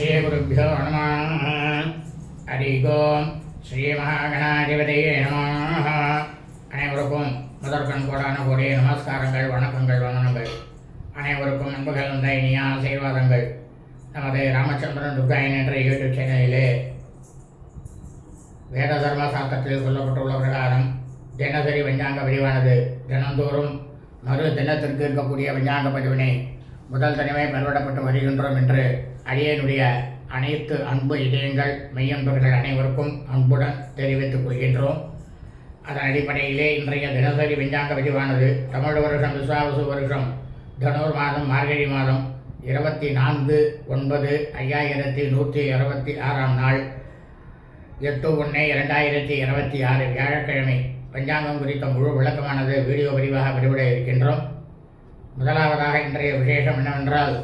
ஸ்ரீகுருப்போ நம. ஹரி ஓம் ஸ்ரீ மகாகணாதிபதியே நம. அனைவருக்கும் முதற்கண் கோடான கோடிய நமஸ்காரங்கள் வணக்கங்கள் வந்தனங்கள். அனைவருக்கும் அன்புகள் வந்த இனிய நமது ராமச்சந்திரன் துர்காயன் என்ற யூடியூப் சேனலிலே வேத தர்ம சாஸ்திரத்தில் சொல்லப்பட்டுள்ள பிரகாரம் தினசரி வெஞ்சாங்க பதிவானது. தினந்தோறும் மறு தினத்திற்கு இருக்கக்கூடிய விஞ்ஞான பதிவினை முதல் தனிமை பெறவிடப்பட்டு வருகின்றோம் என்று அடியனுடைய அனைத்து அன்பு இதயங்கள் மெய்யன்பர்கள் அனைவருக்கும் அன்புடன் தெரிவித்துக் கொள்கின்றோம். அதன் அடிப்படையிலே இன்றைய தினசரி விஞ்ஞான பதிவானது தமிழ் வருஷம் விசுவாவசு வருஷம் தனூர் மாதம் மார்கழி மாதம் இருபத்தி நான்கு ஒன்பது ஐயாயிரத்தி நூற்றி இருபத்தி ஆறாம் நாள். எட்டு ஒன்று இரண்டாயிரத்தி இருபத்தி ஆறு வியாழக்கிழமை பஞ்சாங்கம் குறித்த முழு விளக்கமானது வீடியோ பதிவாக பதிவிட இருக்கின்றோம். முதலாவதாக இன்றைய விசேஷம் என்னவென்றால்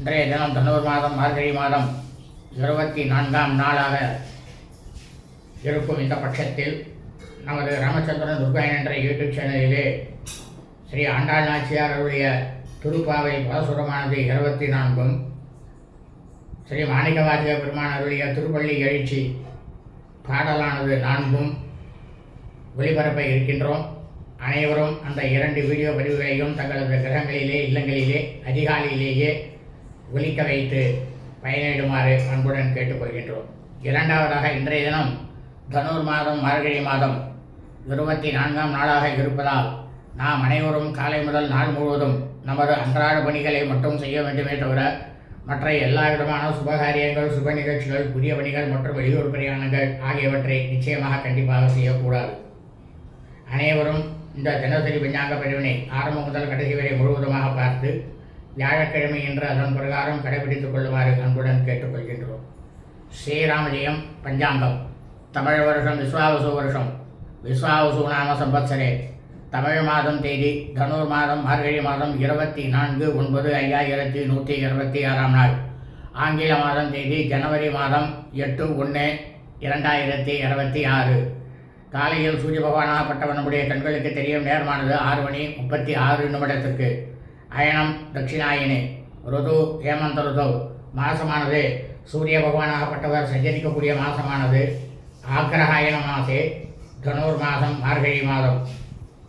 இன்றைய தினம் தன்னூர் மாதம் மார்கழி மாதம் இருபத்தி நான்காம் நாளாக இருக்கும் இந்த பட்சத்தில் நமது ராமச்சந்திரன் துர்காயன் என்ற யூடியூப் சேனலிலே ஸ்ரீ ஆண்டாள் நாச்சியார் அவருடைய திருப்பாவை பாசுரமானது இருபத்தி நான்கும் ஸ்ரீ மாணிக்கவாசிய பெருமான் அவருடைய திருப்பள்ளி எழுச்சி பாடலானது நான்கும் ஒளிபரப்ப இருக்கின்றோம். அனைவரும் அந்த இரண்டு வீடியோ பதிவுகளையும் தங்களது கிரகங்களிலே இல்லங்களிலே அதிகாலையிலேயே ஒலிக்க வைத்து பயனிடுமாறு அன்புடன் கேட்டுக்கொள்கின்றோம். இரண்டாவதாக இன்றைய தினம் தனூர் மாதம் மார்கழி மாதம் இருபத்தி நான்காம் நாளாக இருப்பதால் நாம் அனைவரும் காலை முதல் நாள் முழுவதும் நமது அன்றாட பணிகளை மட்டும் செய்ய வேண்டுமே தவிர மற்ற எல்லா விதமான சுபகாரியங்கள் சுப நிகழ்ச்சிகள் புதிய பணிகள் மற்றும் வெளியூர் பிரயாணங்கள் ஆகியவற்றை நிச்சயமாக கண்டிப்பாக செய்யக்கூடாது. அனைவரும் இந்த தினசரி பஞ்சாங்க பிரிவினை ஆரம்பம் முதல் கடைசி வரை முழுவதுமாக பார்த்து வியாழக்கிழமை என்று அதன் பிரகாரம் கடைபிடித்துக் கொள்ளுமாறு அன்புடன் கேட்டுக்கொள்கின்றோம். ஸ்ரீராமஜெயம் பஞ்சாங்கம். தமிழ் வருஷம் விஸ்வாவசு வருஷம். விஸ்வாவசு நாம சம்பத்சரே. தமிழ் மாதம் தேதி தனுர் மாதம் மார்கழி மாதம் இருபத்தி நான்கு ஒன்பது ஐயாயிரத்தி நூற்றி இருபத்தி ஆறாம் நாள். ஆங்கில மாதம் தேதி ஜனவரி மாதம் எட்டு ஒன்று இரண்டாயிரத்தி இருபத்தி ஆறு. காலையில் சூரிய பகவானாகப்பட்டவன் நம்முடைய கண்களுக்கு தெரியும் நேரமானது ஆறு மணி முப்பத்தி ஆறு நிமிடத்திற்கு. அயனம் தட்சிணாயினி. ருது ஹேமந்த ருது. மாசமானது. சூரிய பகவானாகப்பட்டவர் சஞ்சரிக்கக்கூடிய மாசமானது. ஆக்ரஹாயன மாசே தனூர் மாதம் மார்கழி மாதம்.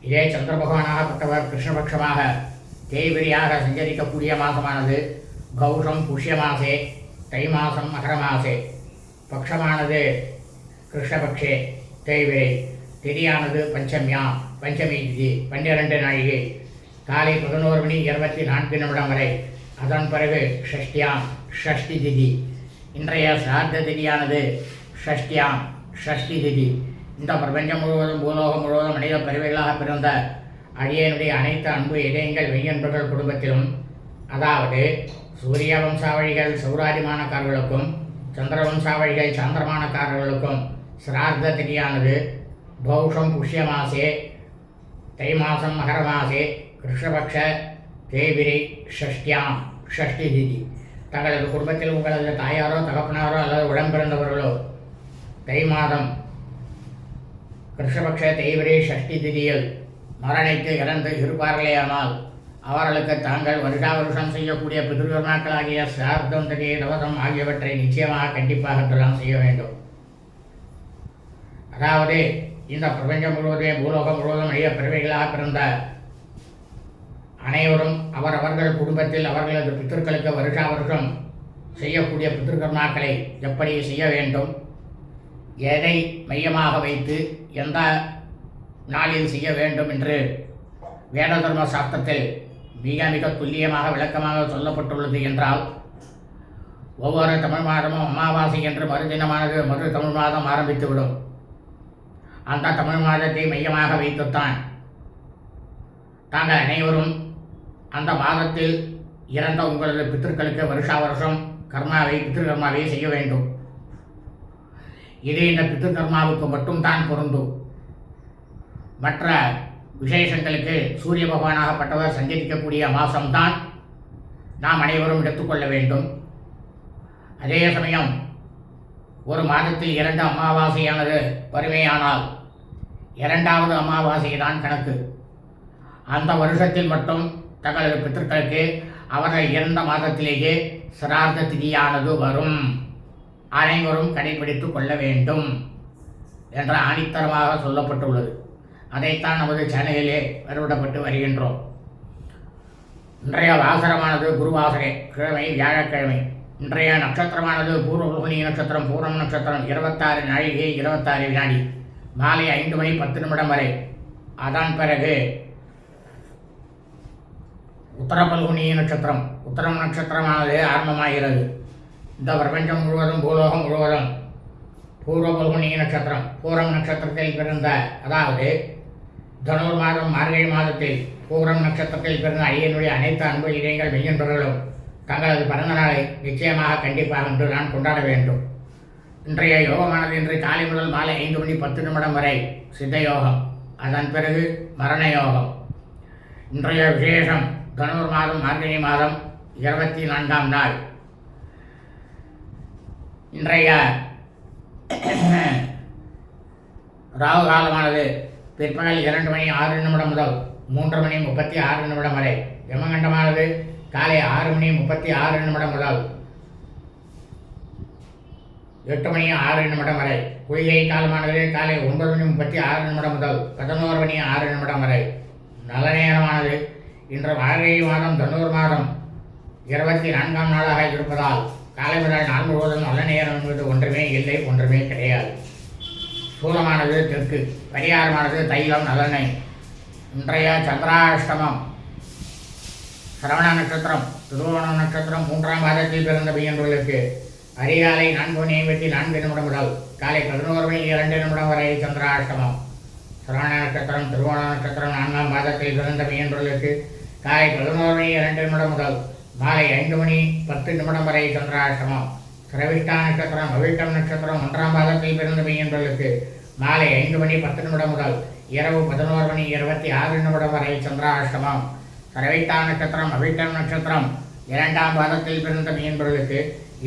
இதே சந்திர பகவானாகப்பட்டவர் கிருஷ்ணபக்ஷமாக தேய்பிரியாக சஞ்சரிக்கக்கூடிய மாதமானது கௌஷம் புஷ்ய மாசே தை மாசம் மகர மாசே. பக்ஷமானது கிருஷ்ணபக்ஷே. தேய்விரை திதியானது பஞ்சமியா. பஞ்சமி திதி. பன்னிரண்டு நாழிகை. காலை பதினோரு மணி இருபத்தி நான்கு நிமிடம் வரை. அதன் பிறகு ஷஷ்டியாம் ஷஷ்டி திதி. இன்றைய சிராத்த திதியானது ஷஷ்டியாம் ஷஷ்டி திதி. இந்த பிரபஞ்சம் முழுவதும் பூலோகம் முழுவதும் மனித பிரிவுகளாக பிறந்த அடியனுடைய அனைத்து அன்பு இதயங்கள் வெய்யன்பர்கள் குடும்பத்திலும் அதாவது சூரிய வம்சாவழிகள் சௌராதிமானக்காரர்களுக்கும் சந்திர வம்சாவழிகள் சந்திரமானக்காரர்களுக்கும் சிரார்த்த திதியானது. பௌஷம் புஷ்ய மாசே தை மாதம் மகர மாசே கிருஷ்ணபக்ஷ தேவிரை ஷஷ்டியாம். ஷஷ்டி திதி. தங்களது குடும்பத்தில் உங்களது தாயாரோ தகப்பனாரோ அல்லது உடன்பிறந்தவர்களோ தை மாதம் கிருஷ்ணபக்ஷ தேய்பிரை ஷஷ்டி திதியில் மரணித்து இறந்து இருப்பார்களேயானால் அவர்களுக்கு தாங்கள் வருஷா வருஷம் செய்யக்கூடிய பிதிர்கர்மாக்களாகிய சார்த்தம் திதியை தவசம் ஆகியவற்றை நிச்சயமாக கண்டிப்பாக இதெல்லாம் செய்ய வேண்டும். அதாவது இந்த பிரபஞ்சம் முழுவதுமே பூலோகம் முழுவதும் நிறைய பிறவைகளாக பிறந்த அனைவரும் அவரவர்கள் குடும்பத்தில் அவர்களது பித்தர்களுக்கு வருஷா வருஷம் செய்யக்கூடிய பித்திருக்கர்மாக்களை எப்படி செய்ய வேண்டும்? எதை மையமாக வைத்து எந்த நாளில் செய்ய வேண்டும் என்று வேத தர்ம சாஸ்திரத்தில் மிக மிக துல்லியமாக விளக்கமாக சொல்லப்பட்டுள்ளது என்றால் ஒவ்வொரு தமிழ் மாதமும் அமாவாசை என்று மறுதினமானது மறு தமிழ் மாதம் ஆரம்பித்துவிடும். அந்த தமிழ் மாதத்தை மையமாக வைத்துத்தான் தாங்கள் அனைவரும் அந்த மாதத்தில் இறந்த உங்களது பித்திருக்களுக்கு வருஷா வருஷம் கர்மாவை பித்திருக்கர்மாவை செய்ய வேண்டும். இது இந்த பித்திருக்கர்மாவுக்கு மட்டும்தான் பொருந்தும். மற்ற விசேஷங்களுக்கு சூரிய பகவானாகப்பட்டவர் சஞ்சரிக்கக்கூடிய மாதம்தான் நாம் அனைவரும் எடுத்துக்கொள்ள வேண்டும். அதே சமயம் ஒரு மாதத்தில் இரண்டு அமாவாசையானது வறுமையானால் இரண்டாவது அமாவாசை தான் கணக்கு. அந்த வருஷத்தில் மட்டும் தங்களது பித்தர்களுக்கு அவர்கள் இறந்த மாதத்திலேயே சிரார்த்த திதியானது வரும். அனைவரும் கடைபிடித்து கொள்ள வேண்டும் என்ற ஆணித்தரமாக சொல்லப்பட்டுள்ளது. அதைத்தான் நமது சேனலிலே வருவிடப்பட்டு வருகின்றோம். இன்றைய வாசரமானது குருவாசரே கிழமை வியாழக்கிழமை. இன்றைய நட்சத்திரமானது பூர்வ நட்சத்திரம் பூர்ணம் நட்சத்திரம் இருபத்தாறு நாழிகை இருபத்தாறு வினாடி. மாலை ஐந்து மணி பத்து நிமிடம் வரை. அதன் பிறகு உத்தரபல்குனி நட்சத்திரம். உத்தரம் நட்சத்திரமானது ஆரம்பமாகிறது. இந்த பிரபஞ்சம் முழுவதும் பூலோகம் முழுவதும் பூர்வ பல்குனி நட்சத்திரம். பூரம் நட்சத்திரத்தில் பிறந்த அதாவது தனுர் மாதம் மார்கழி மாதத்தில் பூரம் நட்சத்திரத்தில் பிறந்த ஐயனுடைய அனைத்து அன்பு இதயங்கள் மெய்யன்பர்களும் தங்களது பிறந்த நாளை நிச்சயமாக கண்டிப்பாக என்று நான் கொண்டாட வேண்டும். இன்றைய யோகமானது இன்று காலை முதல் மாலை ஐந்து மணி பத்து நிமிடம் வரை சித்த யோகம். அதன் பிறகு மரண யோகம். இன்றைய விசேஷம் தனுர் மாதம் மார்கழி மாதம் இருபத்தி நான்காம் நாள். இன்றைய ராகு காலமானது பிற்பகல் இரண்டு மணி ஆறு நிமிடம் முதல் மூன்று மணி முப்பத்தி ஆறு நிமிடம் வரை. யமகண்டமானது காலை ஆறு மணி முப்பத்தி ஆறு நிமிடம் முதல் எட்டு மணி ஆறு நிமிடம் வரை. குளிகை காலமானது காலை ஒன்பது மணி முப்பத்தி ஆறு நிமிடம் முதல் பதினோரு மணி ஆறு நிமிடம் வரை. நல்ல நேரமானது இன்று மார்கழி மாதம் தொண்ணூறு மாதம். இருபத்தி நான்காம் நாளாக இருப்பதால் காலை முதல் நாள் முழுவதும் நல்ல நேரம் என்பது ஒன்றுமே இல்லை ஒன்றுமே கிடையாது. சூலமானது தெற்கு பரிகாரமானது தைலம் நலனை இன்றைய சந்திராஷ்டமம் சிரவண நட்சத்திரம் திருவோண நட்சத்திரம் மூன்றாம் மாதத்தில் பிறந்த பையன்களுக்கு அதிகாலை நான்கு மணி ஐம்பத்தி நான்கு நிமிடம் முதல் காலை பதினோரு மணி இரண்டு நிமிடம் வரை சந்திராஷ்டமம். சிரவண நட்சத்திரம் திருவோண நட்சத்திரம் நான்காம் மாதத்தில் பிறந்த பையன்களுக்கு காலை பதினோரு மணி இரண்டு நிமிடம் முதல். மாலை ஐந்து மணி பத்து நிமிடம் வரை சந்திராஷ்டமம் கிரவிட்டா நட்சத்திரம் அவிட்டம் நட்சத்திரம் ஒன்றாம் பாதத்தில் பிறந்த பையன்களுக்கு மாலை ஐந்து மணி பத்து நிமிடம் முதல். இரவு பதினோரு மணி இருபத்தி ஆறு நிமிடம் வரை சந்திராஷ்டமம் கிரவிட்டா நட்சத்திரம் அவிட்டம் நட்சத்திரம் இரண்டாம் பாதத்தில் பிறந்த மீன்பொருளுக்கு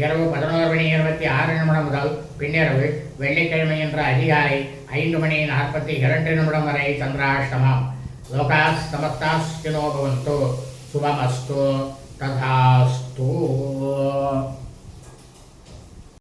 இரவு பதினோரு மணி இருபத்தி ஆறு நிமிடம் முதல். பின்னிரவு வெள்ளிக்கிழமை என்ற அதிகாலை ஐந்து மணி நாற்பத்தி இரண்டு நிமிடம் வரை சந்திராஷ்டமம் లోకాస్ సమస్తాశ్కినో భవంతు శుభమస్తు తథాస్తు.